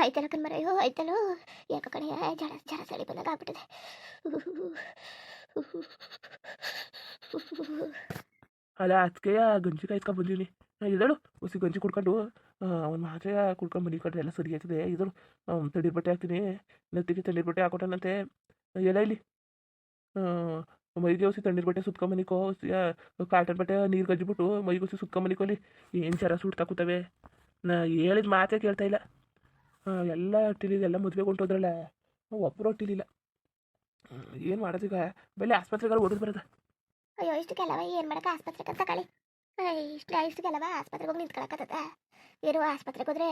ಆಯ್ತಲ್ಲ ಕಣ್ಮರಯ್ಯೋ ಆಯ್ತಲ್ಲೋ ಯಾಕ ಕಣೆ ಜಡ ಜಡ ಸಳಿ ಬಂದಾಗ ಅಲ್ಲ ಗಂಜಿ ಕಾಯ್ಸ್ಕೊಂಡು ಬಂದೀನಿ ಇದಳು ಉಸಿ ಗಂಜಿ ಕುಡ್ಕೊಂಡು ಅವ್ನ ಮಾತ್ರೆ ಕುಡ್ಕೊಂಡು ಬಂದಿ ಕಡ್ರೆ ಎಲ್ಲ ಸರಿ ಆಯ್ತದೆ ಇದಳು ತಣ್ಣೀರು ಬಟ್ಟೆ ಹಾಕ್ತೀನಿ ನೆತ್ತಿಗೆ ತಣ್ಣೀರು ಬಟ್ಟೆ ಹಾಕೊಟ್ಟನಂತೆ ಎಲ್ಲ ಇಲ್ಲಿ ಮೈಗೆ ಹೊಸಿ ತಣ್ಣೀರು ಬಟ್ಟೆ ಸುತ್ಕೊಂಬನಿಕೋ ಕಾಟನ್ ಬಟ್ಟೆ ನೀರು ಗಜ್ಜಿಬಿಟ್ಟು ಮೈಗೆ ಹೊಸಿ ಸುತ್ಕೊಂಬನಿಕೋಲಿ ಏನು ಜರ ಸುಡ್ತಾ ಕೂತವೆ ನಾ ಹೇಳಿದ ಮಾತೇ ಕೇಳ್ತಾ ಇಲ್ಲ ಎಲ್ಲ ಟಿಲಿದೆ ಎಲ್ಲ ಮದುವೆಗೆ ಹೊಂಟೋದ್ರಲ್ಲ ಒಬ್ಬರು ಟಿಲಿಲ್ಲ ಏನು ಮಾಡೋದೀಗ ಬೆಲೆ ಆಸ್ಪತ್ರೆಗಳು ಓಡಿದ್ ಬರೋದ ಅಯ್ಯೋ ಇಷ್ಟು ಕೆಲವ ಏನು ಮಾಡಕ್ಕೆ ಆಸ್ಪತ್ರೆಗೆ ಅಂತ ಕಳಿ ಇಷ್ಟು ಇಷ್ಟು ಕೆಲವ ಆಸ್ಪತ್ರೆಗೆ ಹೋಗಿ ನಿಂತ್ಕೊಳಕತ್ತದ ಏನು ಆಸ್ಪತ್ರೆಗೆ ಹೋದ್ರೆ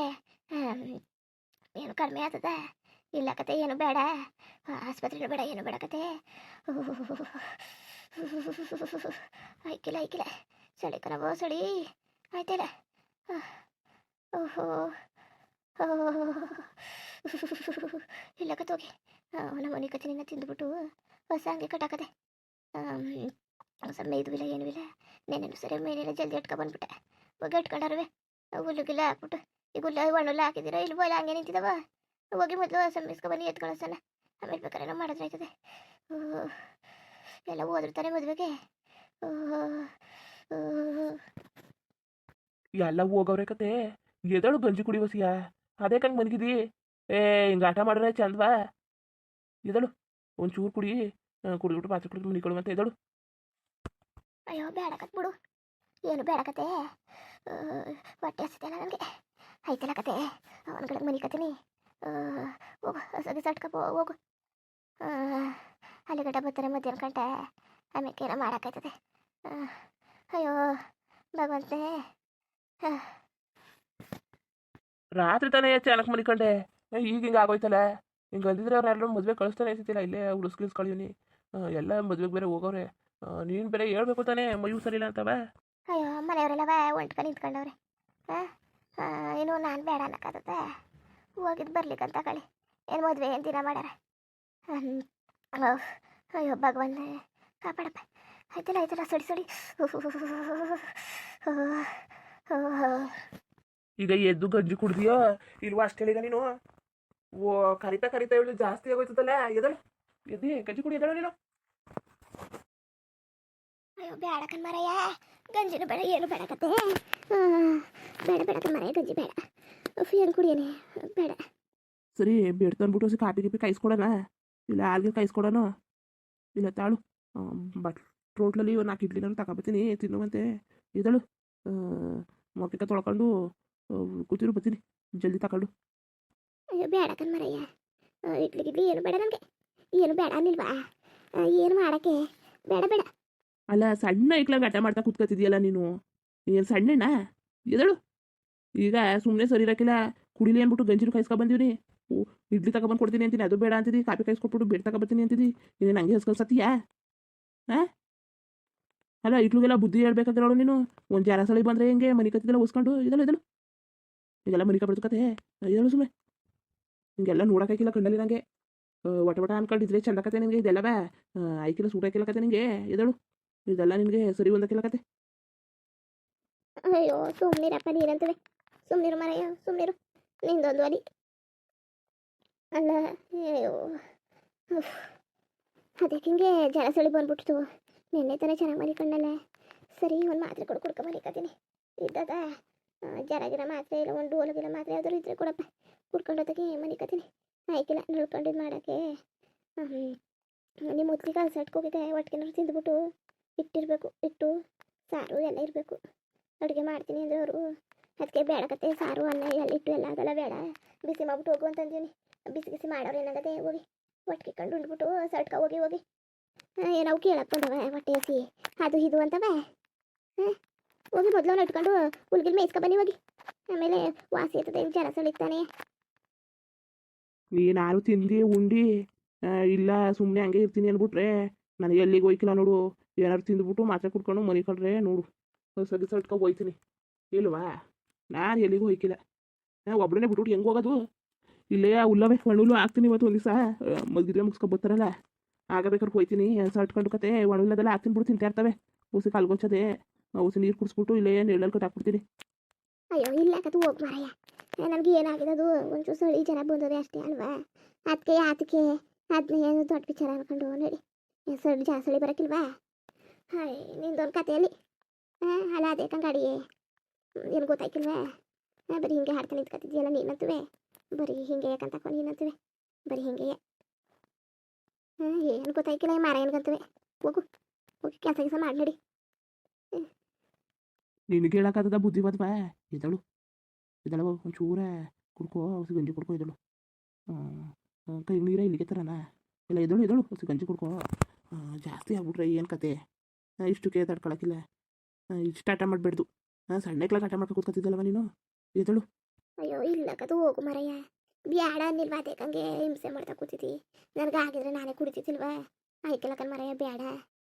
ಏನು ಕಡಿಮೆ ಆಗ್ತದ ಇಲ್ಲ ಕತೆ ಏನು ಬೇಡ ಆಸ್ಪತ್ರೆನೂ ಬೇಡ ಏನು ಬೇಡ ಕತೆ ಐಕಿಲ್ಲ ಐಕಿಲ್ಲ ಚಳಿ ಕರವೋ ಚಳಿ ಆಯ್ತಲ್ಲ ಇಲ್ಲ, ಕತ್ತೋಗಿ. ನಮ್ಮ ಮನೆ ಕತ್ತಿನಿಂದ ತಿಂದುಬಿಟ್ಟು ಹೊಸ ಹಂಗೆ ಕಟ್ಟಾಕದೆ ಹೊಸ ಮೇದು ಇಲ್ಲ, ಏನೂ ಇಲ್ಲ. ನೆನೆನು ಸರಿ ಮೇಲೆಲ್ಲ ಜಲ್ದಿ ಇಟ್ಕೊ ಬಂದ್ಬಿಟ್ಟೆ. ಹೋಗಿ ಇಟ್ಕೊಂಡಾರವೆ ಹುಲ್ಲುಗಿಲ್ಲ ಹಾಕ್ಬಿಟ್ಟು. ಈಗ ಹುಲ್ಲ ಒಣ್ಣುಲ್ಲ ಹಾಕಿದ್ದೀರ? ಇಲ್ಲಿ ಇಲ್ಲ, ಹಂಗೆ ನಿಂತಿದವ? ಹೋಗಿ ಮೊದಲು ಸಮ್ಮಿಸ್ಕೊ ಬನ್ನಿ ಎತ್ಕೊಳ್ಳೋಸನ ಆಮೇಲೆ ಬೇಕಾದ್ರೆ ಏನೋ ಮಾಡಿದ್ರೆ ಆಯ್ತದೆ. ಎಲ್ಲ ಎಲ್ಲ ತಾನೆ ಮದುವೆಗೆ? ಎಲ್ಲ ಹೋಗವ್ರೆ ಕತೆ. ಎದಳು ಗಂಜಿ ಕುಡಿ ಬಸಿಯ ಅದೇ ಕಂಗೆ ಮನ್ಗಿದಿ. ಏ ಹಿಂಗೆ ಆಟ ಮಾಡಿದ್ರೆ ಚಂದವಾ? ಎದಳು ಒಂಚೂರು ಕುಡಿ. ಕುಡಿದ್ಬಿಟ್ಟು ಪಾತ್ರೆ ಕುಡಿದು ಮನಿಕೊಳು ಅಂತ ಎದಳು. ಅಯ್ಯೋ ಬೇಡಕತ್ ಬಿಡು. ಏನು ಬೇಡಕತೆ ಹೊಟ್ಟೆ ಹಸಿತಲ್ಲ ನನಗೆ? ಐತಲ್ಲ ಕತೆ ಅವನ ಕಡೆ ಮನಿ ಕತೀನಿ ಹೋಗು ಸರಿ ಸಟ್ಕಪ್ಪ ಹೋಗು. ಆ, ಅಲ್ಲಿ ಗಂಟ ಬರ್ತಾರೆ ಮಧ್ಯಾಹ್ನ ಗಂಟೆ ಆಮೇಲೆ ಏನೋ ಮಾಡೋಕ್ಕಾಯ್ತದೆ ಅಯ್ಯೋ ಭಗವಂತನೇ ರಾತ್ರಿ ತಾನೇ ಚೆನ್ನಾಗಿ ಮನಿಕೊಂಡೆ ಈಗ ಹಿಂಗೆ ಆಗೋಯ್ತಲ್ಲ ಹಿಂಗೆ ಅಂದಿದ್ರೆ ಅವ್ರನ್ನೆಲ್ಲರೂ ಮದುವೆ ಕಳಿಸ್ತಾನೆ ಅನ್ಸುತ್ತಿಲ್ಲ ಇಲ್ಲೇ ಉಳಿಸ್ಕಿಳಿಸ್ಕೊಳ್ಳೀನಿ ಎಲ್ಲ ಮದುವೆಗೆ ಬೇರೆ ಹೋಗೋರೆ ನೀನು ಬೇರೆ ಹೇಳ್ಬೇಕು ತಾನೇ ಸರಿ ಇಲ್ಲ ಅಂತವ ಅಯ್ಯೋ ಮನೆಯವರೆಲ್ಲವ ಒಂಟ್ಕೊಂಡು ನಿಂತ್ಕೊಂಡವ್ರೆ ಏನು ನಾನು ಬೇಡ ಅನ್ನಕ್ಕಾಗತ್ತೆ ಹೋಗಿದ್ದು ಬರ್ಲಿಕ್ಕಂತ ಕಳಿ ಏನು ಮದುವೆ ಏನು ದಿನ ಮಾಡ್ಯಾರ ಅಯ್ಯೋ ಭಗವಂತ ಕಾಪಾಡಪ್ಪ ಆಯ್ತಲ್ಲ ಆಯ್ತಲ್ಲ ಸಡಿ ಸಡಿ ಈಗ ಎದ್ದು ಗಂಜಿ ಕುಡ್ದಿಯೋ ಇಲ್ವಾ ಅಷ್ಟೇಳಿಗ ನೀನು? ಓ ಕರಿತಾ ಕರಿತಾ ಇವಳು ಜಾಸ್ತಿ ಆಗೋಯ್ತದಲ್ಲ ಎದಳು ಎದ್ದಿ ಗಂಜಿ ಕುಡಿ ಎದಳು ನೀನು. ಅಯ್ಯೋ ಬೇಡ ಕಣ್ಮರಯ್ಯ ಗಂಜಿನೂ ಬೇಡ ಏನು ಬೇಡ ಕತೆ. ಬೇಡ ಬೇಡ ಕಣ್ಮರಯ್ಯ ಗಂಜಿ ಬೇಡ. ಉಫ್ ಏನು ಕುಡಿಯನೆ? ಬೇಡ. ಸರಿ ಬೇಡ್ತು ಅಂದ್ಬಿಟ್ಟು ಹೊಸ ಕಾಪಿ ಗಿಪಿ ಕಾಯಿಸ್ಕೊಡೋಣ. ಇಲ್ಲ ಹಾಲ್ಗೆ ಕಾಯಿಸ್ಕೊಡೋಣ. ಇಲ್ಲ ತಾಳು. ಬಟ್ ರೋಟ್ಲಲ್ಲಿ ಒಂದು ನಾಲ್ಕು ಇಡ್ಲಿ ನಾನು ತಗೊಬತ್ತೀನಿ ತಿನ್ನುವಂತೆ ಇದಳು ಮೊಕ್ಕ ತೊಳ್ಕೊಂಡು ಕೂತಿರು ಬರ್ತೀನಿ. ಜಲ್ದಿ ತಗೊಂಡು ಅಯ್ಯೋ ಬೇಡ ಕಣ್ಮರಯ್ಯ. ಇಡ್ಲಿ ಗಿಡ್ಲಿ ಏನು ಬೇಡ ನನಗೆ. ಏನು ಬೇಡ ಅನ್ನಿಲ್ವಾ ಏನು ಮಾಡೋಕ್ಕೆ? ಬೇಡ ಬೇಡ. ಅಲ್ಲ ಸಣ್ಣ ಇಟ್ಲ ಗಟ್ಟ ಮಾಡ್ತಾ ಕೂತ್ಕೊತಿದ್ಯಲ್ಲ ನೀನು? ಏನು ಸಣ್ಣಣ್ಣ? ಎದಳು? ಈಗ ಸುಮ್ಮನೆ ಸರಿ ಇರಕ್ಕಿಲ್ಲ. ಕುಡಿಲಿ ಅಂದ್ಬಿಟ್ಟು ಗಂಜಿನ ಕಾಯಿಸ್ಕೊ ಬಂದೀವಿ ಓ ಇಡ್ಲಿ ತಗೊಬಂದು ಕೊಡ್ತೀನಿ ಅಂತೀನಿ. ಅದು ಬೇಡ ಅಂತಿದ್ದಿ ಕಾಫಿ ಕಾಯಿಸ್ಕೊಟ್ಬಿಟ್ಟು ಬೇಡ ತಗೊಬರ್ತೀನಿ ಅಂತಿದ್ದಿ ನೀನು ಹಂಗೆ ಹಸ್ಕೊಳ್ಸತ್ತೀಯಾ ಹಾಂ ಅಲ್ಲ ಇಟ್ಲಿಗೆಲ್ಲ ಬುದ್ಧಿ ಹೇಳ್ಬೇಕಾಗಿರೋಳು ನೀನು. ಒಂದು ಜಾರ ಸಳಿ ಬಂದರೆ ಹೆಂಗೆ? ಮನೆ ಕತ್ತಿದ್ದೆಲ್ಲ ಉಸ್ಕೊಂಡು ಇದಲ್ಲ ಇದಳು ಈಗೆಲ್ಲ ಮನೆ ಕಬಡ್ದು ಕತೆ ಇದಳು ಸುಮ್ಮನೆ ಹಿಂಗೆಲ್ಲ ನೋಡೋಕ್ಕಾಗಿಲ್ಲ ಕಣ್ಣಲ್ಲಿ ನನಗೆ ಒಟ ಒಟ ಅನ್ಕೊಂಡಿದ್ರೆ ಚಂದ ಕತೆ ನಿನಗೆ ಇದೆಲ್ಲವೇ ಆಯ್ಕಿಲ್ಲ, ಸೂಟ್ ಹಾಕಿಲ್ಲ ಕತೆ ನಿನಗೆ ಇದಳು ಇದೆಲ್ಲ ನಿನಗೆ ಸರಿ ಒಂದಕ್ಕಿಲ್ಲ ಕತೆ ಅಯ್ಯೋ ಸುಮ್ಮನಿರಪ್ಪ ನೀರಂತವೆ ಸುಮ್ಮನಿರು ಮರಯ್ಯ ಸುಮ್ಮನಿರು ನಿಂದೊಂದು ಅಡಿ ಅಲ್ಲ, ಅಯ್ಯೋ. ಅದಕ್ಕೆ ಹಿಂಗೆ ಜಲ ಸಳಿ ಬಂದ್ಬಿಡ್ತು ನಿನ್ನೆ ತಾನೇ ಚೆನ್ನಾಗಿ ಮಲಿಕೊಂಡಲ್ಲ. ಸರಿ, ಒಂದು ಮಾತ್ರೆ ಕೊಡು, ಕುಡ್ಕೊ ಮಲಿಕತ್ತೀನಿ. ಇದ್ದದ ಜರ ಗಿರ ಮಾತ್ರೆ ಇಲ್ಲ, ಒಂದು ಡೋಲಗಿಲ್ಲ ಮಾತ್ರೆ ಯಾವ್ದಾರು ಇದ್ರೆ ಕೊಡಪ್ಪ. ಕುಡ್ಕೊಂಡೋದಕ್ಕೆ ಮನಿಕತೀನಿ ಆಯ್ಕಿಲ್ಲ ನಡ್ಕೊಂಡಿದ್ದು ಮಾಡಕ್ಕೆ. ನಿಮ್ಮ ಮುತ್ತಿ ಅಲ್ಸಟ್ಗೆ ಹೋಗಿದೆ ಒಟ್ಟಿಗೆ ತಿಂದ್ಬಿಟ್ಟು ಇಟ್ಟಿರಬೇಕು, ಇಟ್ಟು ಸಾರು ಎಲ್ಲ ಇರಬೇಕು. ಅಡುಗೆ ಮಾಡ್ತೀನಿ ಅಂದ್ರೆ ಅವರು. ಅದಕ್ಕೆ ಬೇಡಕತ್ತೆ ಸಾರು, ಅನ್ನ ಎಲ್ಲ ಇಟ್ಟು ಎಲ್ಲ ಅದೆಲ್ಲ ಬೇಡ. ಬಿಸಿ ಮಾಡ್ಬಿಟ್ಟು ಹೋಗು ಅಂತಂದೀನಿ. ಬಿಸಿ ಬಿಸಿ ಮಾಡೋರು ಏನಾಗತ್ತೆ ಹೋಗಿ. ಒಟ್ಟಿಗೆ ಕಂಡು ಉಂಡ್ಬಿಟ್ಟು ಸಟ್ಕ ಹೋಗಿ ಹೋಗಿ. ಏನವು ಕೇಳಕ್ ಬಂದವ, ಹೊಟ್ಟೆ ಹಸಿ. ಅದು, ಇದು ಅಂತವ. ಹಾಂ ಹೋಗಿ ಮೊದಲವನ್ನ ಇಟ್ಕೊಂಡು ಹುಲ್ಗಿಲ್ ಮೇಯ್ಸ್ಕೊ ಬನ್ನಿ ಹೋಗಿ. ಆಮೇಲೆ ವಾಸಿ ಇರ್ತದೆ ಜನ ಸಳಿತಾನೆ ನೀನಾರು ತಿಂದು ಉಂಡಿ? ಇಲ್ಲ ಸುಮ್ಮನೆ ಹಂಗೆ ಇರ್ತೀನಿ ಅಂದ್ಬಿಟ್ರೆ ನನಗೆ ಎಲ್ಲಿಗೆ ಹೋಯ್ಕಿಲ್ಲ ನೋಡು. ಏನಾರು ತಿಂದ್ಬಿಟ್ಟು ಮಾತ್ರೆ ಕುಡ್ಕೊಂಡು ಮನೆ ಕಳ್ರೆ ನೋಡು. ಸರಿ ಸಟ್ಕೊ ಹೋಯ್ತೀನಿ. ಇಲ್ವಾ? ನಾನು ಎಲ್ಲಿಗೂ ಹೋಯ್ಕಿಲ್ಲ. ನಾ ಒಬ್ಬಳೇ ಬಿಟ್ಬಿಟ್ಟು ಹೆಂಗೆ ಹೋಗೋದು? ಇಲ್ಲೇ ಉಲ್ಲವೆ ಒಣುಲ್ಲು ಹಾಕ್ತೀನಿ ಇವತ್ತು ಒಂದು ದಿವಸ ಮದ್ಗಿದ್ರೆ ಮುಗಿಸ್ಕೊಂಡು ಬರ್ತಾರಲ್ಲ. ಆಗ ಬೇಕಾದ್ರೆ ಹೋಯ್ತೀನಿ. ಸಟ್ಕೊಂಡು ಕತೆ ಒಣುಲ್ಲದೆಲ್ಲ ಹಾಕ್ತೀನಿ ಬಿಡು, ತಿಂತಾ ಇರ್ತವೆ. ಉಸಿ ಕಲ್ಗೊಚ್ಚದೆ ಉಸಿ ನೀರು ಕುಡಿಸ್ಬಿಟ್ಟು ಇಲ್ಲೇ ನೆರಳಲ್ಲಿ ಕಟ್ಟಾಕ್ಬಿಡ್ತೀನಿ ಅಯ್ಯೋ, ಇಲ್ಲ ಕತ್ತು ಹೋಗಿ ಮಾರಯ್ಯ ನನಗೆ ಏನಾಗಿದೆ ಅದು? ಒಂಚೂರು ಸಳಿ ಜನ ಬಂದದೆ ಅಷ್ಟೇ ಅಲ್ವಾ? ಅದಕ್ಕೆ ಅದಕ್ಕೆ ಅದನ್ನ ಏನು ದೊಡ್ಡ ವಿಚಾರ ಅನ್ಕೊಂಡು ನೋಡಿ ಸಳಿ ಜಾ ಸಳಿ ಬರೋಕ್ಕಿಲ್ವಾ ಹಾಯ್, ನಿಂದೊಂದು ಕಥೆಯಲ್ಲಿ ಹಾಂ ಅಲ್ಲ, ಅದೇ ಕಂಗಾಡಿ ಏನು ಗೊತ್ತಾಯ್ಕಿಲ್ವಾ? ಹಾಂ ಬರೀ ಹಿಂಗೆ ಹಾಡ್ಕೊಂಡು ನಿಂತ್ಕೊತಿದ್ಯಲ್ಲ ನೀನಂತುವೆ? ಬರೀ ಹಿಂಗೆ ಯಾಕಂತ ತಕೊಂಡು ನೀನಂತುವೆ? ಬರೀ ಹಿಂಗೆ ಹಾಂ ಏನು ಗೊತ್ತಾಯ್ಕಿಲ್ಲ ಮಾರ ಏನ್ಗಂತವೆ ಹೋಗು, ಹೋಗಿ ಕೆಲಸ ಕೆಲಸ ಮಾಡಿ ನಿನಗೆ ಹೇಳಕ್ಕಾಗದ ಬುದ್ಧಿವಾದ ಇದಳು ಇದಳು ಒಂಚೂರ ಕುಡ್ಕೋ ಹೊಸ ಗಂಜಿ ಕುಡ್ಕೋ ಇದಳು ಕೈ ನೀರ ಇಲ್ಲಿಗೆ ತರನ ಇಲ್ಲ ಇದಳು ಇದಳು ಹೊಸ ಗಂಜಿ ಕುಡ್ಕೋ ಜಾಸ್ತಿ ಆಗ್ಬಿಟ್ರೆ ಏನು ಕತೆ ಇಷ್ಟು ಇಷ್ಟಕ್ಕೆ ತಡ್ಕೊಳಕ್ಕಿಲ್ಲ ಇಷ್ಟು ಆಟ ಮಾಡಬೇಡ್ದು ಸಣ್ಣ ಕ್ಲಾಸ್ ಆಟ ಮಾಡ್ಕೊ ಕೂತ್ಕೊತಿದ್ದಲ್ವ ನೀನು ಇದಳು ಅಯ್ಯೋ ಇಲ್ಲ ಕದು ಹೋಗು ಮರಯ್ಯ ಬ್ಯಾಡ ಅನ್ನಿಲ್ವಾ ಅದಕ್ಕಂಗೆ ಹಿಂಸೆ ಮಾಡ್ತಾ ಕೂತಿದ್ದಿ ನನಗೆ ಆಗಿದ್ರೆ ನಾನೇ ಕುಡಿತಿದ್ದಿಲ್ವಾ ಆಯ್ಕೆ ಕಣ್ ಮರಯ್ಯ ಬ್ಯಾಡ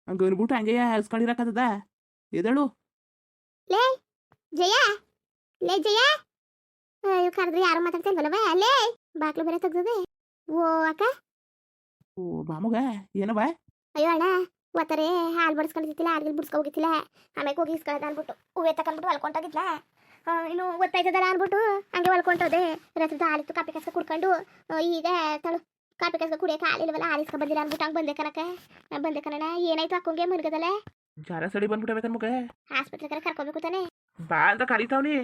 ಹಂಗೆ ಅನ್ಬಿಟ್ಟು ಹಂಗೆ ಹಸ್ಕೊಂಡಿರಕ್ಕದ ಎದಳು ಲೇ ಜಯ ಲೇ ಜಯ. ಅಯ್ಯೋ ಕರೆದ್ರೆ ಯಾರು ಮಾತಾಡ್ತಿಲ್ವಲ್ಲವ ಲೇ ಬಾಕ್ಲು ಬೇರೆ ತೆಗ್ದದೆ. ಓ ಅಕ್ಕ. ಓ ಮಾಮಗ ಏನವ ಅಯ್ಯೋ ಅಣ್ಣ ಒತ್ತಾರೆ ಹಾಲು ಬಡಿಸ್ಕೊಂಡಿದ್ದಿಲ್ಲ ಹಾಲು ಬಿಡಿಸ್ಕೊ ಹೋಗಿದ್ದಿಲ್ಲ ಆಮೇಲೆ ಹೋಗಿ ಇಸ್ಕೊಳ್ಳೋದು ಅನ್ಬಿಟ್ಟು ಹೂವೆ ತಕೊಂಡ್ಬಿಟ್ಟು ಹೊಲ್ಕೊಂಡೋಗಿದ್ಲ ಇನ್ನು ಗೊತ್ತಾಯ್ತದಲ್ಲ ಅನ್ಬಿಟ್ಟು ಹಂಗೆ ಹೊಲ್ಕೊಂಡೋದೆ ರಾತ್ರಿ ಹಾಲಿತ್ತು ಕಾಪಿ ಕಸ್ಕ ಕುಡ್ಕೊಂಡು ಈಗ ತಳು ಕಾಪಿ ಕಸ್ಕ ಕುಡಿಯೋಕೆ ಹಾಲಿಲ್ವಲ್ಲ ಹಾಲು ಇಸ್ಕೊ ಬಂದಿಲ್ಲ ಅನ್ಬಿಟ್ಟು ಹಂಗೆ ಬಂದೆ ಕನಕ ನಾ ಬಂದೆ ಕಣ ಏನಾಯ್ತು ಅಕ್ಕಂಗೆ ಮನ್ಗದಲ್ಲ ಜಾರ ಸಡಿ ಬಂದ್ಬಿಟ್ಟವೆ ಮಗ ಆಸ್ಪತ್ರೆ ಕರೆ ಕರ್ಕೋಬೇಕು ತಾನೆ. ಬಾ ಅಂತ ಕರಿತಾವ್ನಿ.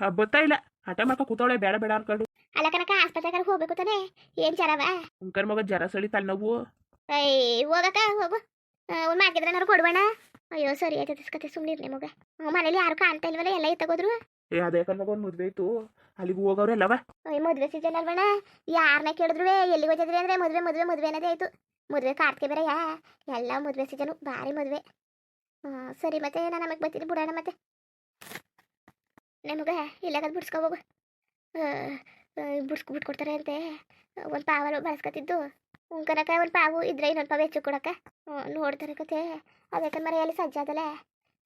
ಬರ್ತಾ ಇಲ್ಲ. ಹಠ ಮಾಡ್ಕೊ ಕೂತಾವಳೆ ಬೇಡ ಬೇಡ ಅನ್ಕೊಂಡು. ಅಲ್ಲ ಕನಕ ಆಸ್ಪತ್ರೆ ಕರೆ ಹೋಗ್ಬೇಕು ತಾನೆ. ಏನ್ ಜರವ? ಉಂಕರ್ ಮಗ ಜರ ಸಡಿ ತಲೆನೋವು. ಅಯ್ಯ ಹೋಗಕ್ಕ ಹೋಗು. ಒಂದು ಮಾಡಿದ್ರೆ ಏನಾರು ಕೊಡ್ಬೇಡ ಅಯ್ಯೋ ಸರಿ ಆಯ್ತು ಕತೆ ಸುಮ್ಮನಿರ್ಲಿ ಮಗ. ಮನೇಲಿ ಯಾರು ಕಾಣ್ತಾ ಇಲ್ವಲ್ಲ ಎಲ್ಲ ಎತ್ತಗೋದ್ರು ಏ ಅದೇ ಮಗ ಒಂದು ಮದ್ವೆ ಇತ್ತು ಅಲ್ಲಿಗೆ ಹೋಗವ್ರೆಲ್ಲವ ಅಯ್ಯ ಮದುವೆ ಸೀಸನ್ ಅಲ್ವಣ ಯಾರನ್ನ ಕೇಳಿದ್ರು ಎಲ್ಲಿಗೆ ಹೋಗಿದ್ರಿ ಅಂದ್ರೆ ಮದ್ವೆ ಮದ್ವೆ ಮದುವೆ ಅನ್ನೋದೇ ಆಯ್ತು. ಮದುವೆ ಕಾರ್ತಿಗೆ ಬೇರೆಯಾ? ಎಲ್ಲ ಮದ್ವೆ ಸೀಸನು ಭಾರಿ ಮದುವೆ. ಹಾಂ ಸರಿ ಮತ್ತೆ, ನಾನು ನಮಗೆ ಬರ್ತೀನಿ ಬಿಡೋಣ ಮತ್ತೆ. ನಮಗ ಇಲ್ಲಾಗದು ಬಿಡ್ಸ್ಕೊ ಹೋಗು. ಬಿಡ್ಸ್ಕೊ ಬಿಟ್ಕೊಡ್ತಾರೆ ಅಂತೆ. ಒಂದು ಪಾವಲು ಬಳಸ್ಕೊತಿದ್ದು. ಉಂಕನಕ ಒಂದು ಪಾವು ಇದ್ರೆ ಇನ್ನೊಂದು ಪಾವು ಹೆಚ್ಚು ಕೊಡಕ ನೋಡ್ತಾರೆ ಕತೆ ಅದಕ್ಕೆ ಮರ, ಅಲ್ಲಿ ಸಜ್ಜಾದಲ್ಲ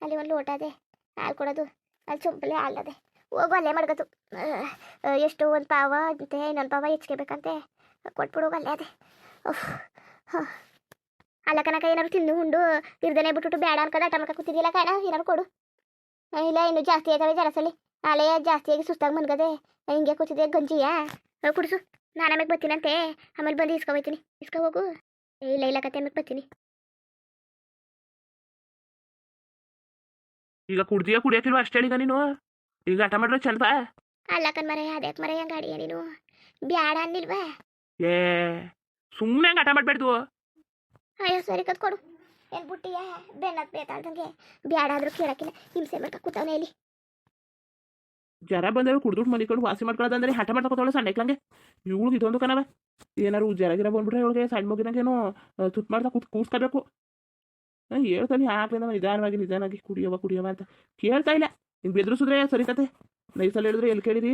ಅಲ್ಲಿ ಒಂದು ಲೋಟ ಅದೇ. ಹಾಲು ಕೊಡೋದು. ಅಲ್ಲಿ ಚೊಂಪಲೆ ಹಾಲದೆ ಹೋಗು, ಅಲ್ಲೇ ಮಾಡ್ಕೋದು ಎಷ್ಟು ಒಂದು ಪಾವ ಅಂತೆ, ಇನ್ನೊಂದು ಪಾವ ಹೆಚ್ಚಿಗೆ ಬೇಕಂತೆ. ಕೊಟ್ಬಿಡು ಅಲ್ಲೇ ಅದೇ. ಹ. ಅಲ್ಲ ಕನಕ ಏನಾದ್ರು ತಿಂದು ಉಂಡು ಇರ್ದನೆ ಬಿಟ್ಬಿಟ್ಟು ಬೇಡ ಅನ್ಕೊಂಡು ಆಟ ಮಾಡ್ಕೊ ಕೂತಿದ್ದಿಲ್ಲ ಕಣ ಏನಾರು ಕೊಡು. ಇಲ್ಲ ಇನ್ನು ಜಾಸ್ತಿ ಆಯ್ತವೆ ಜರಸಲಿ ಅಲೆ ಜಾಸ್ತಿಯಾಗಿ ಸುಸ್ತಾಗಿ ಮನ್ಗದೆ. ಹಿಂಗೆ ಕೂತಿದ್ದೆ ಗಂಜಿಯಾ? ಹೋಗ್ ಕುಡಿಸು ನಾನು ಆಮೇಲೆ ಬರ್ತೀನಂತೆ. ಆಮೇಲೆ ಬಂದು ಇಸ್ಕೊ ಹೋಯ್ತೀನಿ. ಇಸ್ಕೊ ಹೋಗು. ಏಯ್ ಇಲ್ಲ ಇಲ್ಲ ಕತೆ ಆಮೇಲೆ ಬರ್ತೀನಿ. ಈಗ ಕುಡ್ದಿಯ ಕುಡಿಯಕ್ಕಿಲ್ವ ಅಷ್ಟೇ ಈಗ ನೀನು? ಈಗ ಆಟ ಮಾಡ್ರೆ ಚಂದ ಅಲ್ಲ ಕಣ್ ಮರ ಅದ್ಯಾಕೆ ಮರ ಗಾಡಿಯ ನೀನು? ಬ್ಯಾಡ ಅನ್ನಿಲ್ವಾ? ಏ ಸುಮ್ಮನೆ ಹಂಗೆ ಆಟ ಮಾಡ್ಬೇಡ್ದು. ಅಯ್ಯೋ, ಸರಿ ಕತ್ ಕೊಡು. ಏನು ಬುಟ್ಟಿಯ? ಬೆನ್ನತ್ ಬೇತಾಳ್ದಂಗೆ ಬ್ಯಾಡ ಆದ್ರೂ ಕೇಳಕ್ಕಿಲ್ಲ. ಹಿಂಸೆ ಮಾಡ್ಕ ಕೂತವನೇ ಇಲ್ಲಿ. ಜರ ಬಂದವೆ ಕುಡ್ದುಟ್ಟು ಮಲಿಕೊಂಡು ವಾಸಿ ಮಾಡ್ಕೊಳ್ಳೋದಂದ್ರೆ ಹಠ ಮಾಡ್ಕೊತಾಳೆ ಸಣ್ಣ ಸಣ್ಣಕ್ಲಂಗೆ ಇವಳು ಇದೊಂದು ಕಣವ ಏನಾರು ಜರ ಗಿರ ಬಂದ್ಬಿಟ್ರೆ ಇವಳಿಗೆ ಸಣ್ಣ ಮಗಿನಂಗೇನೋ ತುತ್ತು ಮಾಡ್ತಾ ಕೂತ್ ಕೂಸ್ಕೋಬೇಕು ಹೇಳ್ತಾನೆ, ಆಗ್ಲಿಂದ ನಿಧಾನವಾಗಿ ನಿಧಾನವಾಗಿ ಕುಡಿಯವ ಕುಡಿಯವ ಅಂತ. ಕೇಳ್ತಾ ಇಲ್ಲ. ಹಿಂಗೆ ಸರಿ ಕತೆ. ನೈಸಲ್ಲಿ ಹೇಳಿದ್ರೆ ಎಲ್ಲಿ ಕೇಳಿರಿ?